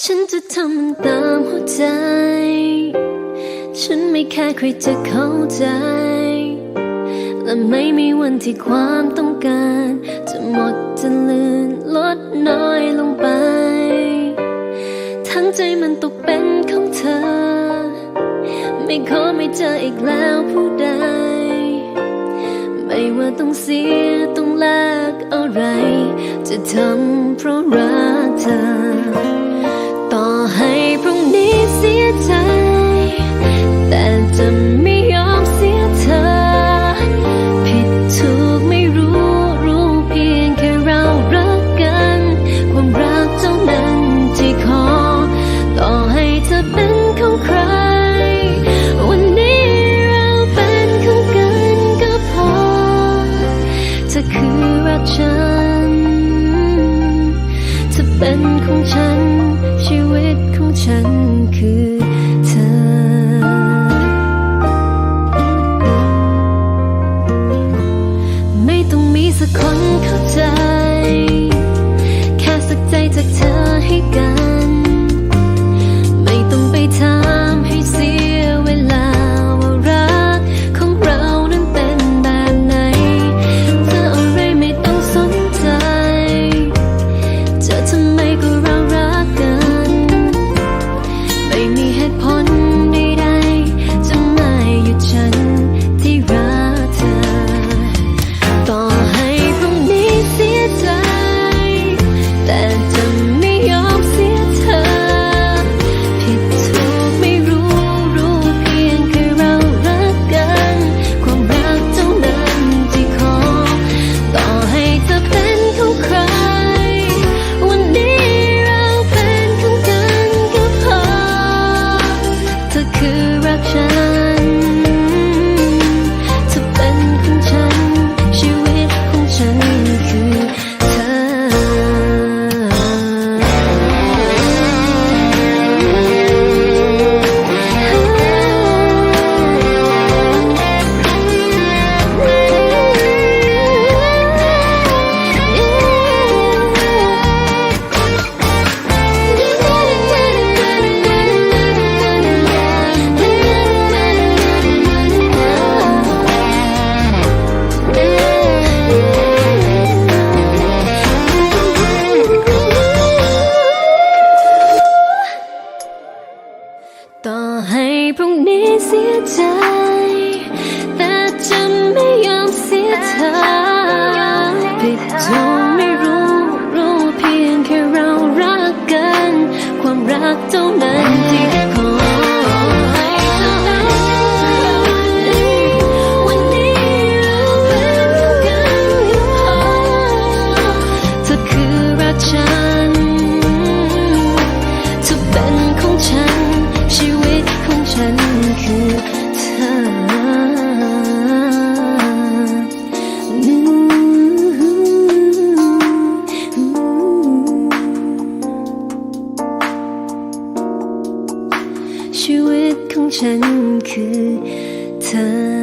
ฉันจะทำมันตามหัวใจ ฉันไม่แค่ใครจะเข้าใจ และไม่มีวันที่ความต้องการ จะหมดจะลืนลดน้อยลงไป ทั้งใจมันตกเป็นของเธอ ไม่ขอไม่เจออีกแล้วผู้ใด ไม่ว่าต้องเสียต้องแลกอะไร จะทำเพราะรักเธอ ยใจ แต่จะไม่ยอมเสียเธอ ผิดถูกไม่รู้รู้เพียงแค่เรารักกัน ความรักเท่านั้นที่ขอ ต่อให้เธอเป็นของใคร วันนี้เราเป็นของกันก็พอเธอคือรักฉันเธอเป็นของฉัน ชีวิตของฉัน คน ต่อให้พรุ่งนี้เสียใจ แต่จะไม่ยอมเสียเธอผิดถู ฉันคือเธอ